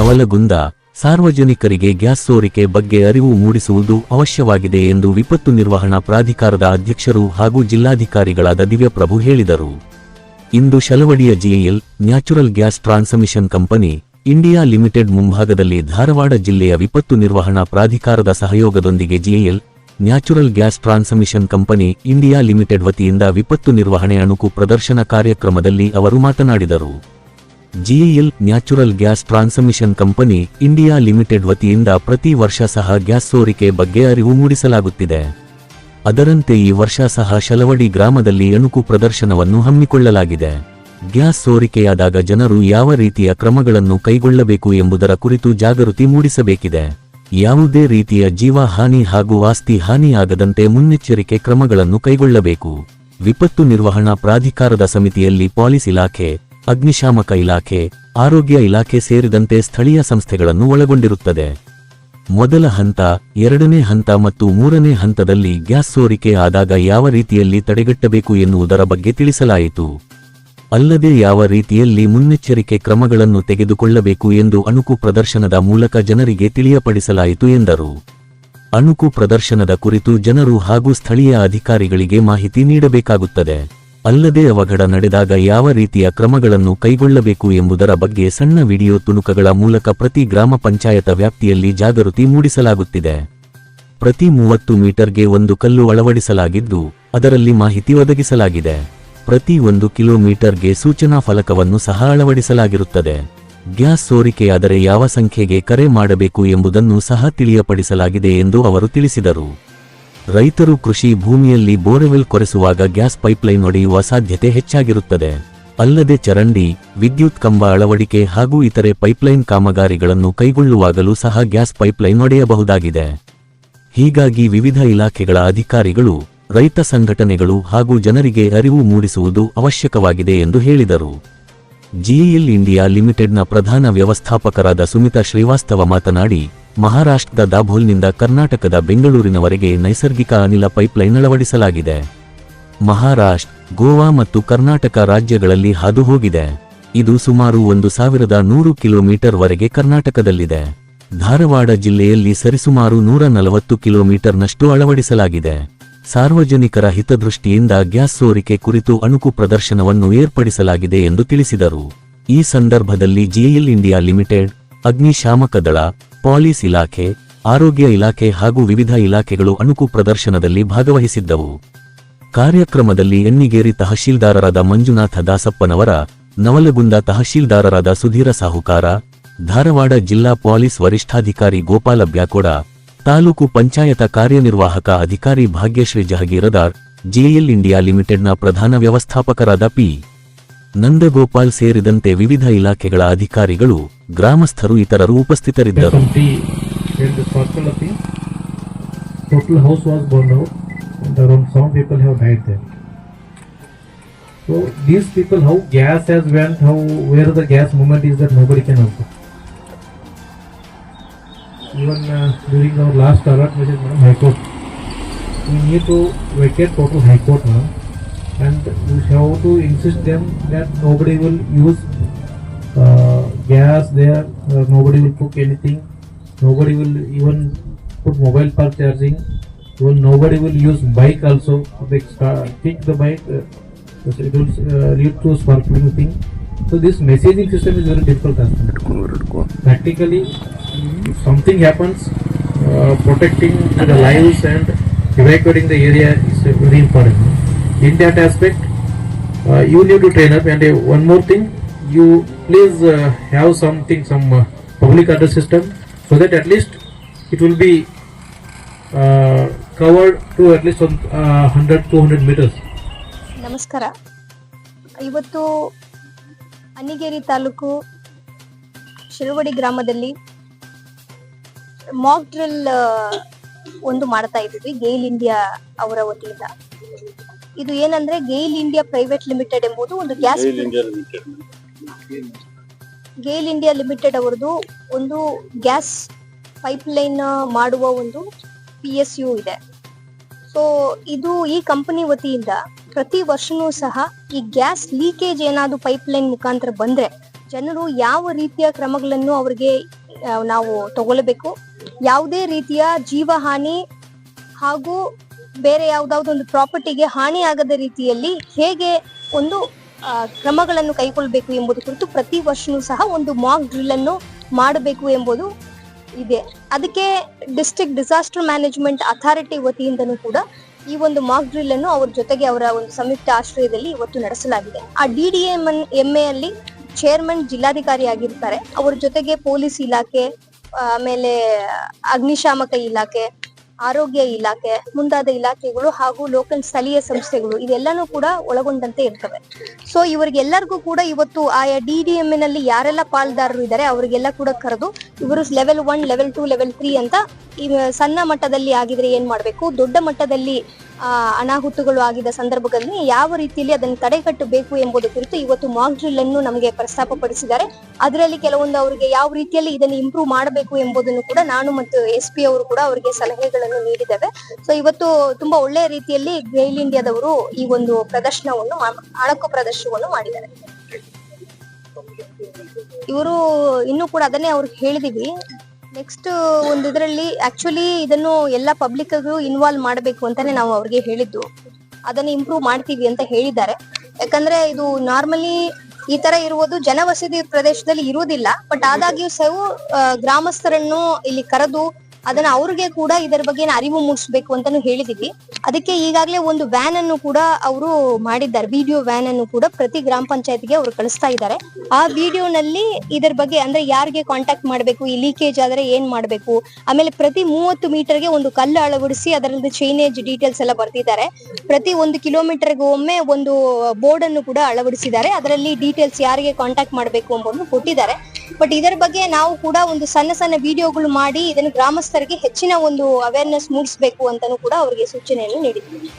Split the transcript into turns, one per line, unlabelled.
ನವಲಗುಂದ ಸಾರ್ವಜನಿಕರಿಗೆ ಗ್ಯಾಸ್ ಸೋರಿಕೆ ಬಗ್ಗೆ ಅರಿವು ಮೂಡಿಸುವುದು ಅವಶ್ಯವಾಗಿದೆ ಎಂದು ವಿಪತ್ತು ನಿರ್ವಹಣಾ ಪ್ರಾಧಿಕಾರದ ಅಧ್ಯಕ್ಷರು ಹಾಗೂ ಜಿಲ್ಲಾಧಿಕಾರಿಗಳಾದ ದಿವ್ಯಪ್ರಭು ಹೇಳಿದರು. ಇಂದು ಶಲವಡಿಯ GL natural gas transmission company, India limited ಮುಂಭಾಗದಲ್ಲಿ ಧಾರವಾಡ ಜಿಲ್ಲೆಯ ವಿಪತ್ತು ನಿರ್ವಹಣಾ ಪ್ರಾಧಿಕಾರದ ಸಹಯೋಗದೊಂದಿಗೆ GL natural gas transmission company, India limited ವತಿಯಿಂದ ವಿಪತ್ತು ನಿರ್ವಹಣೆ ಅಣುಕು ಪ್ರದರ್ಶನ ಕಾರ್ಯಕ್ರಮದಲ್ಲಿ ಅವರು ಮಾತನಾಡಿದರು. GL natural gas transmission company India limited ವತಿಯಿಂದ ಪ್ರತಿ ವರ್ಷ ಸಹ ಗ್ಯಾಸ್ ಸೋರಿಕೆ ಬಗ್ಗೆ ಅರಿವು ಮೂಡಿಸಲಾಗುತ್ತಿದೆ. ಅದರಂತೆ ಈ ವರ್ಷ ಸಹ ಶಲವಡಿ ಗ್ರಾಮದಲ್ಲಿ ಅಣುಕು ಪ್ರದರ್ಶನವನ್ನು ಹಮ್ಮಿಕೊಳ್ಳಲಾಗಿದೆ. ಗ್ಯಾಸ್ ಸೋರಿಕೆಯಾದಾಗ ಜನರು ಯಾವ ರೀತಿಯ ಕ್ರಮಗಳನ್ನು ಕೈಗೊಳ್ಳಬೇಕು ಎಂಬುದರ ಕುರಿತು ಜಾಗೃತಿ ಮೂಡಿಸಬೇಕಿದೆ. ಯಾವುದೇ ರೀತಿಯ ಜೀವ ಹಾನಿ ಹಾಗೂ ಆಸ್ತಿ ಹಾನಿಯಾಗದಂತೆ ಮುನ್ನೆಚ್ಚರಿಕೆ ಕ್ರಮಗಳನ್ನು ಕೈಗೊಳ್ಳಬೇಕು. ವಿಪತ್ತು ನಿರ್ವಹಣಾ ಪ್ರಾಧಿಕಾರದ ಸಮಿತಿಯಲ್ಲಿ ಪಾಲಿಸ್ ಇಲಾಖೆ ಅಗ್ನಿಶಾಮಕ ಇಲಾಖೆ, ಆರೋಗ್ಯ ಇಲಾಖೆ ಸೇರಿದಂತೆ ಸ್ಥಳೀಯ ಸಂಸ್ಥೆಗಳನ್ನು ಒಳಗೊಂಡಿರುತ್ತದೆ. ಮೊದಲ ಹಂತ, ಎರಡನೇ ಹಂತ ಮತ್ತು ಮೂರನೇ ಹಂತದಲ್ಲಿ ಗ್ಯಾಸ್ ಸೋರಿಕೆ ಆದಾಗ ಯಾವ ರೀತಿಯಲ್ಲಿ ತಡೆಗಟ್ಟಬೇಕು ಎನ್ನುವುದರ ಬಗ್ಗೆ ತಿಳಿಸಲಾಯಿತು. ಅಲ್ಲದೆ ಯಾವ ರೀತಿಯಲ್ಲಿ ಮುನ್ನೆಚ್ಚರಿಕೆ ಕ್ರಮಗಳನ್ನು ತೆಗೆದುಕೊಳ್ಳಬೇಕು ಎಂದು ಅಣುಕು ಪ್ರದರ್ಶನದ ಮೂಲಕ ಜನರಿಗೆ ತಿಳಿಯಪಡಿಸಲಾಯಿತು ಎಂದರು. ಅಣುಕು ಪ್ರದರ್ಶನದ ಕುರಿತು ಜನರು ಹಾಗೂ ಸ್ಥಳೀಯ ಅಧಿಕಾರಿಗಳಿಗೆ ಮಾಹಿತಿ ನೀಡಬೇಕಾಗುತ್ತದೆ. ಅಲ್ಲದೆ ಅವಘಡ ನಡೆದಾಗ ಯಾವ ರೀತಿಯ ಕ್ರಮಗಳನ್ನು ಕೈಗೊಳ್ಳಬೇಕು ಎಂಬುದರ ಬಗ್ಗೆ ಸಣ್ಣ ವಿಡಿಯೋ ತುಣುಕಗಳ ಮೂಲಕ ಪ್ರತಿ ಗ್ರಾಮ ಪಂಚಾಯತ ವ್ಯಾಪ್ತಿಯಲ್ಲಿ ಜಾಗೃತಿ ಮೂಡಿಸಲಾಗುತ್ತಿದೆ. ಪ್ರತಿ ಮೂವತ್ತು ಮೀಟರ್ಗೆ ಒಂದು ಕಲ್ಲು ಅಳವಡಿಸಲಾಗಿದ್ದು, ಅದರಲ್ಲಿ ಮಾಹಿತಿ ಒದಗಿಸಲಾಗಿದೆ. ಪ್ರತಿ ಒಂದು ಕಿಲೋಮೀಟರ್ಗೆ ಸೂಚನಾ ಫಲಕವನ್ನು ಸಹ ಅಳವಡಿಸಲಾಗಿರುತ್ತದೆ. ಗ್ಯಾಸ್ ಸೋರಿಕೆಯಾದರೆ ಯಾವ ಸಂಖ್ಯೆಗೆ ಕರೆ ಮಾಡಬೇಕು ಎಂಬುದನ್ನು ಸಹ ತಿಳಿಯಪಡಿಸಲಾಗಿದೆ ಎಂದು ಅವರು ತಿಳಿಸಿದರು. ರೈತರು ಕೃಷಿ ಭೂಮಿಯಲ್ಲಿ ಬೋರ್ವೆಲ್ ಕೊರೆಸುವಾಗ ಗ್ಯಾಸ್ ಪೈಪ್ಲೈನ್ ಒಡೆಯುವ ಸಾಧ್ಯತೆ ಹೆಚ್ಚಾಗಿರುತ್ತದೆ. ಅಲ್ಲದೆ ಚರಂಡಿ, ವಿದ್ಯುತ್ ಕಂಬ ಅಳವಡಿಕೆ ಹಾಗೂ ಇತರೆ ಪೈಪ್ಲೈನ್ ಕಾಮಗಾರಿಗಳನ್ನು ಕೈಗೊಳ್ಳುವಾಗಲೂ ಸಹ ಗ್ಯಾಸ್ ಪೈಪ್ಲೈನ್ ಒಡೆಯಬಹುದಾಗಿದೆ. ಹೀಗಾಗಿ ವಿವಿಧ ಇಲಾಖೆಗಳ ಅಧಿಕಾರಿಗಳು, ರೈತ ಸಂಘಟನೆಗಳು ಹಾಗೂ ಜನರಿಗೆ ಅರಿವು ಮೂಡಿಸುವುದು ಅವಶ್ಯಕವಾಗಿದೆ ಎಂದು ಹೇಳಿದರು. ಜಿಇಎಲ್ ಇಂಡಿಯಾ ಲಿಮಿಟೆಡ್ನ ಪ್ರಧಾನ ವ್ಯವಸ್ಥಾಪಕರಾದ ಸುಮಿತಾ ಶ್ರೀವಾಸ್ತವ ಮಾತನಾಡಿ ಮಹಾರಾಷ್ಟ್ರದ ದಾಭೋಲ್ನಿಂದ ಕರ್ನಾಟಕದ ಬೆಂಗಳೂರಿನವರೆಗೆ ನೈಸರ್ಗಿಕ ಅನಿಲ ಪೈಪ್ಲೈನ್ ಅಳವಡಿಸಲಾಗಿದೆ. ಮಹಾರಾಷ್ಟ್ರ, ಗೋವಾ ಮತ್ತು ಕರ್ನಾಟಕ ರಾಜ್ಯಗಳಲ್ಲಿ ಹಾದುಹೋಗಿದೆ. ಇದು ಸುಮಾರು ಒಂದು ಸಾವಿರದ ನೂರು ಕಿಲೋಮೀಟರ್ ವರೆಗೆ ಕರ್ನಾಟಕದಲ್ಲಿದೆ. ಧಾರವಾಡ ಜಿಲ್ಲೆಯಲ್ಲಿ ಸರಿಸುಮಾರು ನೂರ ನಲವತ್ತು ಕಿಲೋಮೀಟರ್ನಷ್ಟು ಅಳವಡಿಸಲಾಗಿದೆ. ಸಾರ್ವಜನಿಕರ ಹಿತದೃಷ್ಟಿಯಿಂದ ಗ್ಯಾಸ್ ಸೋರಿಕೆ ಕುರಿತು ಅಣುಕು ಪ್ರದರ್ಶನವನ್ನು ಏರ್ಪಡಿಸಲಾಗಿದೆ ಎಂದು ತಿಳಿಸಿದರು. ಈ ಸಂದರ್ಭದಲ್ಲಿ ಜಿಎಲ್ ಇಂಡಿಯಾ ಲಿಮಿಟೆಡ್, ಅಗ್ನಿಶಾಮಕ ದಳ ಪಾಲಿಸ್ ಇಲಾಖೆ, ಆರೋಗ್ಯ ಇಲಾಖೆ ಹಾಗೂ ವಿವಿಧ ಇಲಾಖೆಗಳು ಅಣುಕು ಪ್ರದರ್ಶನದಲ್ಲಿ ಭಾಗವಹಿಸಿದ್ದವು. ಕಾರ್ಯಕ್ರಮದಲ್ಲಿ ಎಣ್ಣಿಗೇರಿ ತಹಶೀಲ್ದಾರರಾದ ಮಂಜುನಾಥ ದಾಸಪ್ಪನವರ, ನವಲಗುಂದ ತಹಶೀಲ್ದಾರರಾದ ಸುಧೀರ ಸಾಹುಕಾರ, ಧಾರವಾಡ ಜಿಲ್ಲಾ ಪೊಲೀಸ್ ವರಿಷ್ಠಾಧಿಕಾರಿ ಗೋಪಾಲ ಬ್ಯಾಕೋಡ, ತಾಲೂಕು ಪಂಚಾಯತ ಕಾರ್ಯನಿರ್ವಾಹಕ ಅಧಿಕಾರಿ ಭಾಗ್ಯಶ್ರೀ ಜಹಗೀರದಾರ್, ಜೆಎಲ್ ಇಂಡಿಯಾ ಲಿಮಿಟೆಡ್ನ ಪ್ರಧಾನ ವ್ಯವಸ್ಥಾಪಕರಾದ ಪಿ. ನಂದಗೋಪಾಲ್ ಸೇರಿದಂತೆ ವಿವಿಧ ಇಲಾಖೆಗಳ ಅಧಿಕಾರಿಗಳು, ಗ್ರಾಮಸ್ಥರು ಇತರರು ಉಪಸ್ಥಿತರಿದ್ದರು.
During held the circle message the high court was to vacate and high court seven and how to insist them that nobody will use uh, gas there, uh, nobody will cook anything, nobody will even put mobile for charging, Well, nobody will use bike also. They kick the bike, uh, it will uh, lead to sparkling thing. So this messaging system is very difficult. Practically, if something happens, uh, protecting the lives and evacuating the area is very important. In that aspect, uh, you need to train up. And uh, one more thing, you please uh, have something, some uh, public address system, so that at least it will be uh, covered to at least on, uh, 100 200 meters.
ನಮಸ್ಕಾರ ಇವತ್ತು ಅನಿಗೇರಿ ತಾಲೂಕು ಶಿರುವಡಿ ಗ್ರಾಮದಲ್ಲಿ Mach drill ಒಂದು ಮಾಡ್ತಾ ಇದ್ದೀವಿ GAIL India ಅವರ ವತಿಯಿಂದ ಇದು ಏನಂದ್ರೆ ಗೇಲ್ ಇಂಡಿಯಾ ಪ್ರೈವೇಟ್ ಲಿಮಿಟೆಡ್ ಎಂಬುದು ಒಂದು ಗ್ಯಾಸ್ ಗೇಲ್ ಇಂಡಿಯಾ ಲಿಮಿಟೆಡ್ ಅವರದು ಒಂದು ಗ್ಯಾಸ್ ಪೈಪ್ ಲೈನ್ ಮಾಡುವ ಒಂದು ಪಿ ಎಸ್ ಯು ಇದೆ. ಸೊ ಇದು ಈ ಕಂಪನಿ ವತಿಯಿಂದ ಪ್ರತಿ ವರ್ಷನೂ ಸಹ ಈ ಗ್ಯಾಸ್ ಲೀಕೇಜ್ ಏನಾದ್ರು ಪೈಪ್ಲೈನ್ ಮುಖಾಂತರ ಬಂದ್ರೆ ಜನರು ಯಾವ ರೀತಿಯ ಕ್ರಮಗಳನ್ನು ಅವರಿಗೆ ನಾವು ತಗೊಳ್ಬೇಕು? ಯಾವುದೇ ರೀತಿಯ ಜೀವಹಾನಿ ಹಾಗೂ ಬೇರೆ ಯಾವ್ದಾವ್ದೋ ಒಂದು ಪ್ರಾಪರ್ಟಿಗೆ ಹಾನಿಯಾಗದ ರೀತಿಯಲ್ಲಿ ಹೇಗೆ ಒಂದು ಕ್ರಮಗಳನ್ನು ಕೈಗೊಳ್ಳಬೇಕು ಎಂಬುದು ಕುರಿತು ಪ್ರತಿ ವರ್ಷನೂ ಸಹ ಒಂದು ಮಾಕ್ ಡ್ರಿಲ್ ಅನ್ನು ಮಾಡಬೇಕು ಎಂಬುದು ಇದೆ. ಅದಕ್ಕೆ ಡಿಸ್ಟ್ರಿಕ್ಟ್ ಡಿಸಾಸ್ಟರ್ ಮ್ಯಾನೇಜ್ಮೆಂಟ್ ಅಥಾರಿಟಿ ವತಿಯಿಂದನೂ ಕೂಡ ಈ ಒಂದು ಮಾಕ್ ಡ್ರಿಲ್ ಅನ್ನು ಅವ್ರ ಜೊತೆಗೆ ಅವರ ಒಂದು ಸಂಯುಕ್ತ ಆಶ್ರಯದಲ್ಲಿ ಇವತ್ತು ನಡೆಸಲಾಗಿದೆ. ಆ ಡಿ ಡಿ ಎಂ ಎ ಅಲ್ಲಿ ಚೇರ್ಮನ್ ಜಿಲ್ಲಾಧಿಕಾರಿ ಆಗಿರ್ತಾರೆ. ಅವ್ರ ಜೊತೆಗೆ ಪೊಲೀಸ್ ಇಲಾಖೆ, ಆಮೇಲೆ ಅಗ್ನಿಶಾಮಕ ಇಲಾಖೆ ಆರೋಗ್ಯ ಇಲಾಖೆ, ಮುಂತಾದ ಇಲಾಖೆಗಳು ಹಾಗೂ ಲೋಕಲ್ ಸ್ಥಳೀಯ ಸಂಸ್ಥೆಗಳು ಇದೆಲ್ಲಾನು ಕೂಡ ಒಳಗೊಂಡಂತೆ ಇರ್ತವೆ. ಸೊ ಇವರಿಗೆಲ್ಲರಿಗೂ ಕೂಡ ಇವತ್ತು ಆಯಾ ಡಿ ಡಿ ಎಂ ನಲ್ಲಿ ಯಾರೆಲ್ಲ ಪಾಲ್ದಾರರು ಇದ್ದಾರೆ ಅವರಿಗೆಲ್ಲ ಕೂಡ ಕರೆದು ಇವರು level one level two level three ಅಂತ ಸಣ್ಣ ಮಟ್ಟದಲ್ಲಿ ಆಗಿದ್ರೆ ಏನ್ ಮಾಡ್ಬೇಕು, ದೊಡ್ಡ ಮಟ್ಟದಲ್ಲಿ ಅನಾಹುತಗಳು ಆಗಿದ ಸಂದರ್ಭದಲ್ಲಿ ಯಾವ ರೀತಿಯಲ್ಲಿ ಅದನ್ನು ತಡೆಗಟ್ಟಬೇಕು ಎಂಬುದು ಕುರಿತು ಇವತ್ತು ಮಾಕ್ ಡ್ರಿಲ್ ಅನ್ನು ನಮಗೆ ಪ್ರಸ್ತಾಪಪಡಿಸಿದ್ದಾರೆ. ಅದರಲ್ಲಿ ಕೆಲವೊಂದು ಅವರಿಗೆ ಯಾವ ರೀತಿಯಲ್ಲಿ ಇದನ್ನು ಇಂಪ್ರೂವ್ ಮಾಡಬೇಕು ಎಂಬುದನ್ನು ಕೂಡ ನಾನು ಮತ್ತು ಎಸ್ ಪಿ ಅವರು ಕೂಡ ಅವರಿಗೆ ಸಲಹೆಗಳನ್ನು ನೀಡಿದ್ದೇವೆ. ಸೊ ಇವತ್ತು ತುಂಬಾ ಒಳ್ಳೆಯ ರೀತಿಯಲ್ಲಿ ಗೈಲ್ ಇಂಡಿಯಾದವರು ಈ ಒಂದು ಪ್ರದರ್ಶನವನ್ನು ಅಣಕು ಪ್ರದರ್ಶನವನ್ನು ಮಾಡಿದ್ದಾರೆ. ಇವರು ಇನ್ನೂ ಕೂಡ ಅದನ್ನೇ ಅವ್ರಿಗೆ ಹೇಳಿದೀವಿ. ನೆಕ್ಸ್ಟ್ ಒಂದು ಇದರಲ್ಲಿ ಆಕ್ಚುಲಿ ಇದನ್ನು ಎಲ್ಲ ಪಬ್ಲಿಕ್ ಇನ್ವಾಲ್ವ್ ಮಾಡಬೇಕು ಅಂತಾನೆ ನಾವು ಅವ್ರಿಗೆ ಹೇಳಿದ್ದು. ಅದನ್ನ ಇಂಪ್ರೂವ್ ಮಾಡ್ತೀವಿ ಅಂತ ಹೇಳಿದ್ದಾರೆ. ಯಾಕಂದ್ರೆ ಇದು ನಾರ್ಮಲಿ ಈ ತರ ಇರುವುದು ಜನವಸತಿ ಪ್ರದೇಶದಲ್ಲಿ ಇರುವುದಿಲ್ಲ. ಬಟ್ ಆದಾಗ್ಯೂ ಸಹ ಗ್ರಾಮಸ್ಥರನ್ನು ಇಲ್ಲಿ ಕರೆದು ಅದನ್ನ ಅವ್ರಿಗೆ ಕೂಡ ಇದರ ಬಗ್ಗೆ ಅರಿವು ಮೂಡಿಸ್ಬೇಕು ಅಂತಾನು ಹೇಳಿದೀವಿ. ಅದಕ್ಕೆ ಈಗಾಗಲೇ ಒಂದು ವ್ಯಾನ್ ಅನ್ನು ಕೂಡ ಅವರು ಮಾಡಿದ್ದಾರೆ. ವಿಡಿಯೋ ವ್ಯಾನ್ ಅನ್ನು ಕೂಡ ಪ್ರತಿ ಗ್ರಾಮ ಪಂಚಾಯತ್ಗೆ ಅವರು ಕಳಿಸ್ತಾ ಇದ್ದಾರೆ. ಆ ವಿಡಿಯೋನಲ್ಲಿ ಇದರ ಬಗ್ಗೆ ಅಂದ್ರೆ ಯಾರಿಗೆ ಕಾಂಟ್ಯಾಕ್ಟ್ ಮಾಡಬೇಕು, ಈ ಲೀಕೇಜ್ ಆದ್ರೆ ಏನ್ ಮಾಡಬೇಕು, ಆಮೇಲೆ ಪ್ರತಿ ಮೂವತ್ತು ಮೀಟರ್ಗೆ ಒಂದು ಕಲ್ಲು ಅಳವಡಿಸಿ ಅದರಲ್ಲಿ ಚೈನೇಜ್ ಡೀಟೇಲ್ಸ್ ಎಲ್ಲ ಬರ್ತಿದ್ದಾರೆ ಪ್ರತಿ ಒಂದು ಕಿಲೋಮೀಟರ್ಗೆ ಒಮ್ಮೆ ಒಂದು ಬೋರ್ಡ್ ಅನ್ನು ಕೂಡ ಅಳವಡಿಸಿದ್ದಾರೆ. ಅದರಲ್ಲಿ ಡೀಟೇಲ್ಸ್ ಯಾರಿಗೆ ಕಾಂಟ್ಯಾಕ್ಟ್ ಮಾಡಬೇಕು ಎಂಬುದನ್ನು ಕೊಟ್ಟಿದ್ದಾರೆ. ಬಟ್ ಇದರ ಬಗ್ಗೆ ನಾವು ಕೂಡ ಒಂದು ಸಣ್ಣ ಸಣ್ಣ ವಿಡಿಯೋಗಳು ಮಾಡಿ ಇದನ್ನು ಗ್ರಾಮಸ್ಥರಿಗೆ ಹೆಚ್ಚಿನ ಒಂದು ಅವೇರ್ನೆಸ್ ಮೂಡಿಸಬೇಕು ಅಂತಾನೂ ಕೂಡ ಅವರಿಗೆ ಸೂಚನೆಯನ್ನು ನೀಡಿದ್ವಿ.